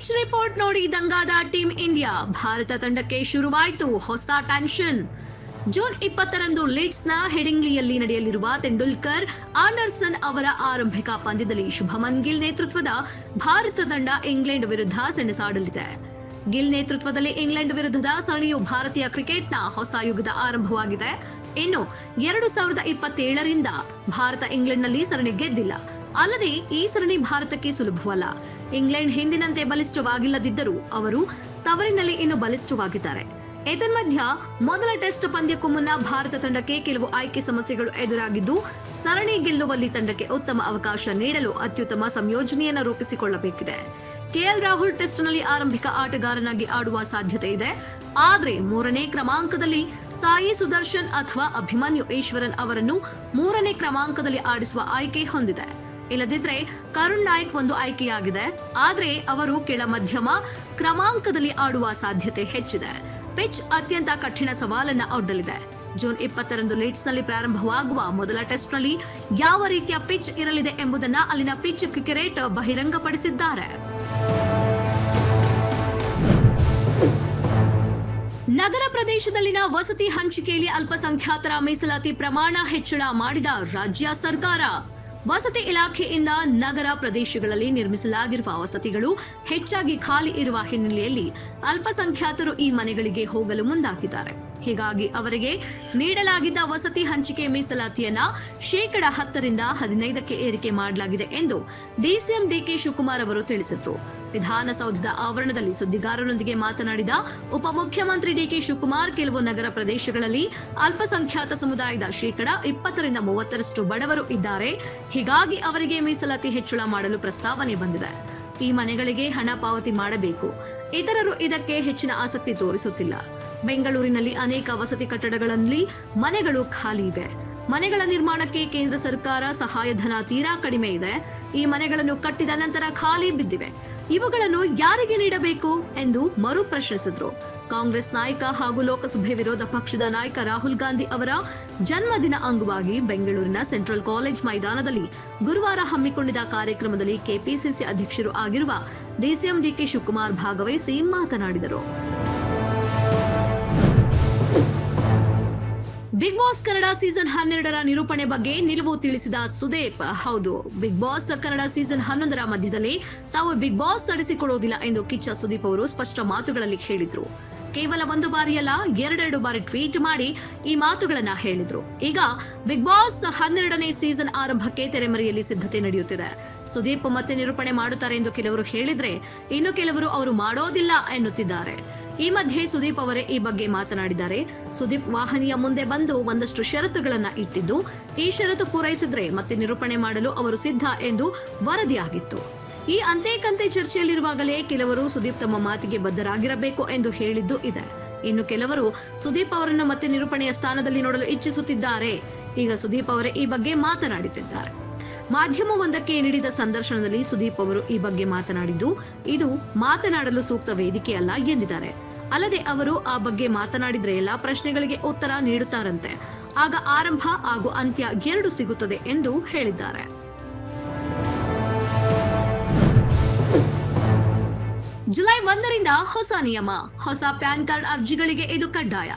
Pitch report ನೋಡಿ ದಂಗಾದ team India Bharat ತಂಡಕ್ಕೆ ಶುರುವಾಯಿತು ಹೊಸ ಟೆನ್ಷನ್ ಜೂನ್ ಇಪ್ಪತ್ತರಂದು ಲೀಡ್ಸ್ನ ಹೆಡಿಂಗ್ಲಿಯಲ್ಲಿ ನಡೆಯಲಿರುವ ತೆಂಡೂಲ್ಕರ್ ಆಂಡರ್ಸನ್ ಅವರ ಆರಂಭಿಕ ಪಂದ್ಯದಲ್ಲಿ ಶುಭಮನ್ ಗಿಲ್ ನೇತೃತ್ವದ ಭಾರತ ತಂಡ ಇಂಗ್ಲೆಂಡ್ ವಿರುದ್ಧ ಸೆಣಸಾಡಲಿದೆ. ಗಿಲ್ ನೇತೃತ್ವದಲ್ಲಿ ಇಂಗ್ಲೆಂಡ್ ವಿರುದ್ಧದ ಸರಣಿಯು ಭಾರತೀಯ ಕ್ರಿಕೆಟ್ನ ಹೊಸ ಯುಗದ ಆರಂಭವಾಗಿದೆ. ಇನ್ನು ಎರಡು ಸಾವಿರದ ಇಪ್ಪತ್ತೇಳರಿಂದ ಭಾರತ ಇಂಗ್ಲೆಂಡ್ನಲ್ಲಿ ಸರಣಿ ಗೆದ್ದಿಲ್ಲ. ಅಲ್ಲದೆ ಈ ಸರಣಿ ಭಾರತಕ್ಕೆ ಸುಲಭವಲ್ಲ. ಇಂಗ್ಲೆಂಡ್ ಹಿಂದಿನಂತೆ ಬಲಿಷ್ಠವಾಗಿಲ್ಲದಿದ್ದರೂ ಅವರು ತವರಿನಲ್ಲಿ ಇನ್ನು ಬಲಿಷ್ಠವಾಗಿದ್ದಾರೆ. ಏತನ್ಮಧ್ಯ ಮೊದಲ ಟೆಸ್ಟ್ ಪಂದ್ಯಕ್ಕೂ ಮುನ್ನ ಭಾರತ ತಂಡಕ್ಕೆ ಕೆಲವು ಆಯ್ಕೆ ಸಮಸ್ಯೆಗಳು ಎದುರಾಗಿದ್ದು, ಸರಣಿ ಗೆಲ್ಲುವಲ್ಲಿ ತಂಡಕ್ಕೆ ಉತ್ತಮ ಅವಕಾಶ ನೀಡಲು ಅತ್ಯುತ್ತಮ ಸಂಯೋಜನೆಯನ್ನು ರೂಪಿಸಿಕೊಳ್ಳಬೇಕಿದೆ. ಕೆಎಲ್ ರಾಹುಲ್ ಟೆಸ್ಟ್ನಲ್ಲಿ ಆರಂಭಿಕ ಆಟಗಾರನಾಗಿ ಆಡುವ ಸಾಧ್ಯತೆ ಇದೆ. ಆದರೆ ಮೂರನೇ ಕ್ರಮಾಂಕದಲ್ಲಿ ಸಾಯಿ ಸುದರ್ಶನ್ ಅಥವಾ ಅಭಿಮನ್ಯು ಈಶ್ವರನ್ ಅವರನ್ನು ಮೂರನೇ ಕ್ರಮಾಂಕದಲ್ಲಿ ಆಡಿಸುವ ಆಯ್ಕೆ ಹೊಂದಿದೆ. ಇಲ್ಲದಿದ್ರೆ ಕರುಣ್ ನಾಯಕ್ ಒಂದು ಆಯ್ಕೆಯಾಗಿದೆ. ಆದ್ರೆ ಅವರು ಕೆಳ ಮಧ್ಯಮ ಕ್ರಮಾಂಕದಲ್ಲಿ ಆಡುವ ಸಾಧ್ಯತೆ ಹೆಚ್ಚಿದೆ. ಪಿಚ್ ಅತ್ಯಂತ ಕಠಿಣ ಸವಾಲನ್ನ ಒಡ್ಡಲಿದೆ ಜೂನ್ ಇಪ್ಪತ್ತರಂದು ಲೀಡ್ಸ್ನಲ್ಲಿ ಪ್ರಾರಂಭವಾಗುವ ಮೊದಲ ಟೆಸ್ಟ್ನಲ್ಲಿ ಯಾವ ರೀತಿಯ ಪಿಚ್ ಇರಲಿದೆ ಎಂಬುದನ್ನ ಅಲ್ಲಿನ ಪಿಚ್ ಕ್ರಿಕೆಟ್ ಬಹಿರಂಗಪಡಿಸಿದ್ದಾರೆ. ನಗರ ಪ್ರದೇಶದಲ್ಲಿನ ವಸತಿ ಹಂಚಿಕೆಯಲ್ಲಿ ಅಲ್ಪಸಂಖ್ಯಾತರ ಮೀಸಲಾತಿ ಪ್ರಮಾಣ ಹೆಚ್ಚಳ ಮಾಡಿದ ರಾಜ್ಯ ಸರ್ಕಾರ. ವಸತಿ ಇಲಾಖೆಯಿಂದ ನಗರ ಪ್ರದೇಶಗಳಲ್ಲಿ ನಿರ್ಮಿಸಲಾಗಿರುವ ವಸತಿಗಳು ಹೆಚ್ಚಾಗಿ ಖಾಲಿ ಇರುವ ಹಿನ್ನೆಲೆಯಲ್ಲಿ ಅಲ್ಪಸಂಖ್ಯಾತರು ಈ ಮನೆಗಳಿಗೆ ಹೋಗಲು ಮುಂದಾಗಿದ್ದಾರೆ. ಹೀಗಾಗಿ ಅವರಿಗೆ ನೀಡಲಾಗಿದ್ದ ವಸತಿ ಹಂಚಿಕೆ ಮೀಸಲಾತಿಯನ್ನ ಶೇಕಡ ಹತ್ತರಿಂದ ಹದಿನೈದಕ್ಕೆ ಏರಿಕೆ ಮಾಡಲಾಗಿದೆ ಎಂದು ಡಿಸಿಎಂ ಡಿಕೆ ಶಿವಕುಮಾರ್ ಅವರು ತಿಳಿಸಿದರು. ವಿಧಾನಸೌಧದ ಆವರಣದಲ್ಲಿ ಸುದ್ದಿಗಾರರೊಂದಿಗೆ ಮಾತನಾಡಿದ ಉಪಮುಖ್ಯಮಂತ್ರಿ ಡಿಕೆ ಶಿವಕುಮಾರ್, ಕೆಲವು ನಗರ ಪ್ರದೇಶಗಳಲ್ಲಿ ಅಲ್ಪಸಂಖ್ಯಾತ ಸಮುದಾಯದ ಶೇಕಡಾ ಇಪ್ಪತ್ತರಿಂದ ಮೂವತ್ತರಷ್ಟು ಬಡವರು ಇದ್ದಾರೆ. ಹೀಗಾಗಿ ಅವರಿಗೆ ಮೀಸಲಾತಿ ಹೆಚ್ಚಳ ಮಾಡಲು ಪ್ರಸ್ತಾವನೆ ಬಂದಿದೆ. ಈ ಮನೆಗಳಿಗೆ ಹಣ ಪಾವತಿ ಮಾಡಬೇಕು. ಇತರರು ಇದಕ್ಕೆ ಹೆಚ್ಚಿನ ಆಸಕ್ತಿ ತೋರಿಸುತ್ತಿಲ್ಲ. ಬೆಂಗಳೂರಿನಲ್ಲಿ ಅನೇಕ ವಸತಿ ಕಟ್ಟಡಗಳಲ್ಲಿ ಮನೆಗಳು ಖಾಲಿ ಇದೆ. ಮನೆಗಳ ನಿರ್ಮಾಣಕ್ಕೆ ಕೇಂದ್ರ ಸರ್ಕಾರ ಸಹಾಯಧನ ತೀರಾ ಕಡಿಮೆ ಇದೆ. ಈ ಮನೆಗಳನ್ನು ಕಟ್ಟಿದ ನಂತರ ಖಾಲಿ ಬಿದ್ದಿವೆ. ಇವುಗಳನ್ನು ಯಾರಿಗೆ ನೀಡಬೇಕು ಎಂದು ಮರು ಪ್ರಶ್ನಿಸಿದ್ರು. ಕಾಂಗ್ರೆಸ್ ನಾಯಕ ಹಾಗೂ ಲೋಕಸಭೆ ವಿರೋಧ ಪಕ್ಷದ ನಾಯಕ ರಾಹುಲ್ ಗಾಂಧಿ ಅವರ ಜನ್ಮದಿನ ಅಂಗವಾಗಿ ಬೆಂಗಳೂರಿನ ಸೆಂಟ್ರಲ್ ಕಾಲೇಜ್ ಮೈದಾನದಲ್ಲಿ ಗುರುವಾರ ಹಮ್ಮಿಕೊಂಡಿದ್ದ ಕಾರ್ಯಕ್ರಮದಲ್ಲಿ ಕೆಪಿಸಿಸಿ ಅಧ್ಯಕ್ಷರು ಆಗಿರುವ ಡಿಸಿಎಂ ಡಿಕೆ ಶಿವಕುಮಾರ್ ಭಾಗವಹಿಸಿ ಮಾತನಾಡಿದರು. ಬಿಗ್ ಬಾಸ್ ಕನ್ನಡ ಸೀಸನ್ ಹನ್ನೆರಡರ ನಿರೂಪಣೆ ಬಗ್ಗೆ ನಿಲುವು ತಿಳಿಸಿದ ಸುದೀಪ್, ಹೌದು ಬಿಗ್ ಬಾಸ್ ಕನ್ನಡ ಸೀಸನ್ ಹನ್ನೊಂದರ ಮಧ್ಯದಲ್ಲಿ ತಾವು ಬಿಗ್ ಬಾಸ್ ನಡೆಸಿಕೊಡುವುದಿಲ್ಲ ಎಂದು ಕಿಚ್ಚ ಸುದೀಪ್ ಅವರು ಸ್ಪಷ್ಟ ಮಾತುಗಳಲ್ಲಿ ಹೇಳಿದ್ರು. ಕೇವಲ ಒಂದು ಬಾರಿಯಲ್ಲ, ಎರಡೆರಡು ಬಾರಿ ಟ್ವೀಟ್ ಮಾಡಿ ಈ ಮಾತುಗಳನ್ನ ಹೇಳಿದ್ರು. ಈಗ ಬಿಗ್ ಬಾಸ್ ಹನ್ನೆರಡನೇ ಸೀಸನ್ ಆರಂಭಕ್ಕೆ ತೆರೆಮರೆಯಲ್ಲಿ ಸಿದ್ಧತೆ ನಡೆಯುತ್ತಿದೆ. ಸುದೀಪ್ ಮತ್ತೆ ನಿರೂಪಣೆ ಮಾಡುತ್ತಾರೆ ಎಂದು ಕೆಲವರು ಹೇಳಿದ್ರೆ, ಇನ್ನು ಕೆಲವರು ಅವರು ಮಾಡೋದಿಲ್ಲ ಎನ್ನುತ್ತಿದ್ದಾರೆ. ಈ ಮಧ್ಯೆ ಸುದೀಪ್ ಅವರೇ ಈ ಬಗ್ಗೆ ಮಾತನಾಡಿದ್ದಾರೆ. ಸುದೀಪ್ ವಾಹನಿಯ ಮುಂದೆ ಬಂದು ಒಂದಷ್ಟು ಷರತ್ತುಗಳನ್ನ ಇಟ್ಟಿದ್ದು, ಈ ಷರತ್ತು ಪೂರೈಸಿದ್ರೆ ಮತ್ತೆ ನಿರೂಪಣೆ ಮಾಡಲು ಅವರು ಸಿದ್ಧ ಎಂದು ವರದಿಯಾಗಿತ್ತು. ಈ ಅಂತೆ ಕಂತೆ ಚರ್ಚೆಯಲ್ಲಿರುವಾಗಲೇ ಕೆಲವರು ಸುದೀಪ್ ತಮ್ಮ ಮಾತಿಗೆ ಬದ್ಧರಾಗಿರಬೇಕು ಎಂದು ಹೇಳಿದ್ದು ಇದೆ. ಇನ್ನು ಕೆಲವರು ಸುದೀಪ್ ಅವರನ್ನು ಮತ್ತೆ ನಿರೂಪಣೆಯ ಸ್ಥಾನದಲ್ಲಿ ನೋಡಲು ಇಚ್ಛಿಸುತ್ತಿದ್ದಾರೆ. ಈಗ ಸುದೀಪ್ ಅವರೇ ಈ ಬಗ್ಗೆ ಮಾತನಾಡುತ್ತಿದ್ದಾರೆ ಮಾಧ್ಯಮವೊಂದಕ್ಕೆ ನೀಡಿದ ಸಂದರ್ಶನದಲ್ಲಿ ಸುದೀಪ್ ಅವರು ಈ ಬಗ್ಗೆ ಮಾತನಾಡಿದ್ದು, ಇದು ಮಾತನಾಡಲು ಸೂಕ್ತ ವೇದಿಕೆಯಲ್ಲ ಎಂದಿದ್ದಾರೆ. ಅಲ್ಲದೆ ಅವರು ಆ ಬಗ್ಗೆ ಮಾತನಾಡಿದ್ರೆ ಎಲ್ಲಾ ಪ್ರಶ್ನೆಗಳಿಗೆ ಉತ್ತರ ನೀಡುತ್ತಾರಂತೆ. ಆಗ ಆರಂಭ ಹಾಗೂ ಅಂತ್ಯ ಎರಡು ಸಿಗುತ್ತದೆ ಎಂದು ಹೇಳಿದ್ದಾರೆ. ಜುಲೈ ಒಂದರಿಂದ ಹೊಸ ನಿಯಮ, ಹೊಸ ಪ್ಯಾನ್ ಕಾರ್ಡ್ ಅರ್ಜಿಗಳಿಗೆ ಇದು ಕಡ್ಡಾಯ.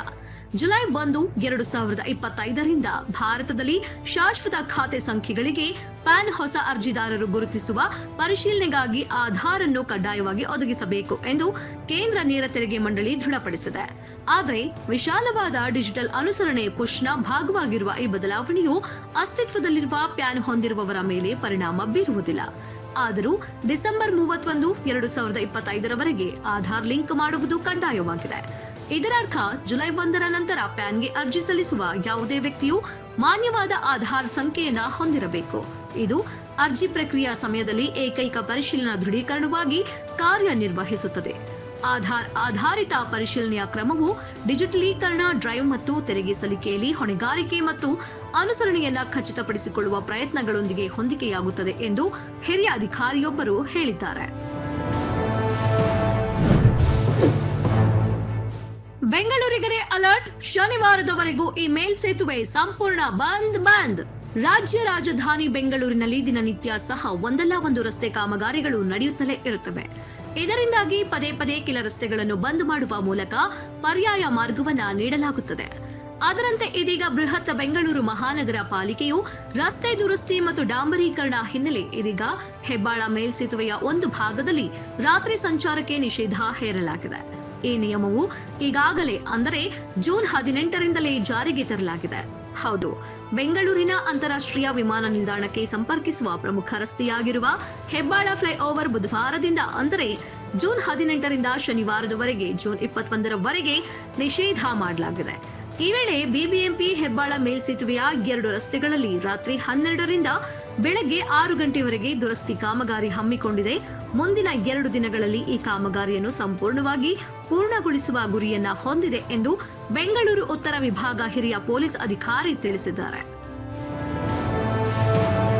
ಜುಲೈ ಒಂದು, ಎರಡು ಸಾವಿರದ ಇಪ್ಪತ್ತೈದರಿಂದ ಭಾರತದಲ್ಲಿ ಶಾಶ್ವತ ಖಾತೆ ಸಂಖ್ಯೆಗಳಿಗೆ ಪ್ಯಾನ್ ಹೊಸ ಅರ್ಜಿದಾರರು ಗುರುತಿಸುವ ಪರಿಶೀಲನೆಗಾಗಿ ಆಧಾರ್ ಅನ್ನು ಕಡ್ಡಾಯವಾಗಿ ಒದಗಿಸಬೇಕು ಎಂದು ಕೇಂದ್ರ ನೇರ ತೆರಿಗೆ ಮಂಡಳಿ ದೃಢಪಡಿಸಿದೆ. ಆದರೆ ವಿಶಾಲವಾದ ಡಿಜಿಟಲ್ ಅನುಸರಣೆ ಪುಷ್ನ ಭಾಗವಾಗಿರುವ ಈ ಬದಲಾವಣೆಯು ಅಸ್ತಿತ್ವದಲ್ಲಿರುವ ಪ್ಯಾನ್ ಹೊಂದಿರುವವರ ಮೇಲೆ ಪರಿಣಾಮ ಬೀರುವುದಿಲ್ಲ. ಆದರೂ ಡಿಸೆಂಬರ್ ಮೂವತ್ತೊಂದು, ಎರಡು ಸಾವಿರದ ಇಪ್ಪತ್ತೈದರವರೆಗೆ ಆಧಾರ್ ಲಿಂಕ್ ಮಾಡುವುದು ಕಡ್ಡಾಯವಾಗಿದೆ. ಇದರರ್ಥ ಜುಲೈ ಒಂದರ ನಂತರ ಪ್ಯಾನ್ಗೆ ಅರ್ಜಿ ಸಲ್ಲಿಸುವ ಯಾವುದೇ ವ್ಯಕ್ತಿಯು ಮಾನ್ಯವಾದ ಆಧಾರ್ ಸಂಖ್ಯೆಯನ್ನ ಹೊಂದಿರಬೇಕು. ಇದು ಅರ್ಜಿ ಪ್ರಕ್ರಿಯೆಯ ಸಮಯದಲ್ಲಿ ಏಕೈಕ ಪರಿಶೀಲನಾ ದೃಢೀಕರಣವಾಗಿ ಕಾರ್ಯನಿರ್ವಹಿಸುತ್ತದೆ. ಆಧಾರ್ ಆಧಾರಿತ ಪರಿಶೀಲನೆಯ ಕ್ರಮವು ಡಿಜಿಟಲೀಕರಣ, ಡ್ರೈವ್ ಮತ್ತು ತೆರಿಗೆ ಸಲ್ಲಿಕೆಯಲ್ಲಿ ಹೊಣೆಗಾರಿಕೆ ಮತ್ತು ಅನುಸರಣೆಯನ್ನ ಖಚಿತಪಡಿಸಿಕೊಳ್ಳುವ ಪ್ರಯತ್ನಗಳೊಂದಿಗೆ ಹೊಂದಿಕೆಯಾಗುತ್ತದೆ ಎಂದು ಹಿರಿಯ ಅಧಿಕಾರಿಯೊಬ್ಬರು ಹೇಳಿದ್ದಾರೆ. ಬೆಂಗಳೂರಿಗರೆ ಅಲರ್ಟ್. ಶನಿವಾರದವರೆಗೂ ಈ ಮೇಲ್ಸೇತುವೆ ಸಂಪೂರ್ಣ ಬಂದ್ ಬಂದ್. ರಾಜ್ಯ ರಾಜಧಾನಿ ಬೆಂಗಳೂರಿನಲ್ಲಿ ದಿನನಿತ್ಯ ಸಹ ಒಂದಲ್ಲ ಒಂದು ರಸ್ತೆ ಕಾಮಗಾರಿಗಳು ನಡೆಯುತ್ತಲೇ ಇರುತ್ತವೆ. ಇದರಿಂದಾಗಿ ಪದೇ ಪದೇ ಕೆಲ ರಸ್ತೆಗಳನ್ನು ಬಂದ್ ಮಾಡುವ ಮೂಲಕ ಪರ್ಯಾಯ ಮಾರ್ಗವನ್ನ ನೀಡಲಾಗುತ್ತದೆ. ಅದರಂತೆ ಇದೀಗ ಬೃಹತ್ ಬೆಂಗಳೂರು ಮಹಾನಗರ ಪಾಲಿಕೆಯು ರಸ್ತೆ ದುರಸ್ತಿ ಮತ್ತು ಡಾಂಬರೀಕರಣ ಹಿನ್ನೆಲೆ ಇದೀಗ ಹೆಬ್ಬಾಳ ಮೇಲ್ಸೇತುವೆಯ ಒಂದು ಭಾಗದಲ್ಲಿ ರಾತ್ರಿ ಸಂಚಾರಕ್ಕೆ ನಿಷೇಧ ಹೇರಲಾಗಿದೆ. ಈ ನಿಯಮವು ಈಗಾಗಲೇ ಅಂದರೆ ಜೂನ್ ಹದಿನೆಂಟರಿಂದಲೇ ಜಾರಿಗೆ ತರಲಾಗಿದೆ. ಹೌದು, ಬೆಂಗಳೂರಿನ ಅಂತಾರಾಷ್ಟ್ರೀಯ ವಿಮಾನ ನಿಲ್ದಾಣಕ್ಕೆ ಸಂಪರ್ಕಿಸುವ ಪ್ರಮುಖ ರಸ್ತೆಯಾಗಿರುವ ಹೆಬ್ಬಾಳ ಫ್ಲೈಓವರ್ ಬುಧವಾರದಿಂದ ಅಂದರೆ ಜೂನ್ ಹದಿನೆಂಟರಿಂದ ಶನಿವಾರದವರೆಗೆ ಜೂನ್ ಇಪ್ಪತ್ತೊಂದರವರೆಗೆ ನಿಷೇಧ ಮಾಡಲಾಗಿದೆ. ಈ ವೇಳೆ ಬಿಬಿಎಂಪಿ ಹೆಬ್ಬಾಳ ಮೇಲ್ಸೇತುವೆಯ ಎರಡು ರಸ್ತೆಗಳಲ್ಲಿ ರಾತ್ರಿ ಹನ್ನೆರಡರಿಂದ ಬೆಳಗ್ಗೆ ಆರು ಗಂಟೆವರೆಗೆ ದುರಸ್ತಿ ಕಾಮಗಾರಿ ಹಮ್ಮಿಕೊಂಡಿದೆ. ಮುಂದಿನ ಎರಡು ದಿನಗಳಲ್ಲಿ ಈ ಕಾಮಗಾರಿಯನ್ನು ಸಂಪೂರ್ಣವಾಗಿ ಪೂರ್ಣಗೊಳಿಸುವ ಗುರಿಯನ್ನ ಹೊಂದಿದೆ ಎಂದು ಬೆಂಗಳೂರು ಉತ್ತರ ವಿಭಾಗ ಹಿರಿಯ ಪೊಲೀಸ್ ಅಧಿಕಾರಿ ತಿಳಿಸಿದ್ದಾರೆ.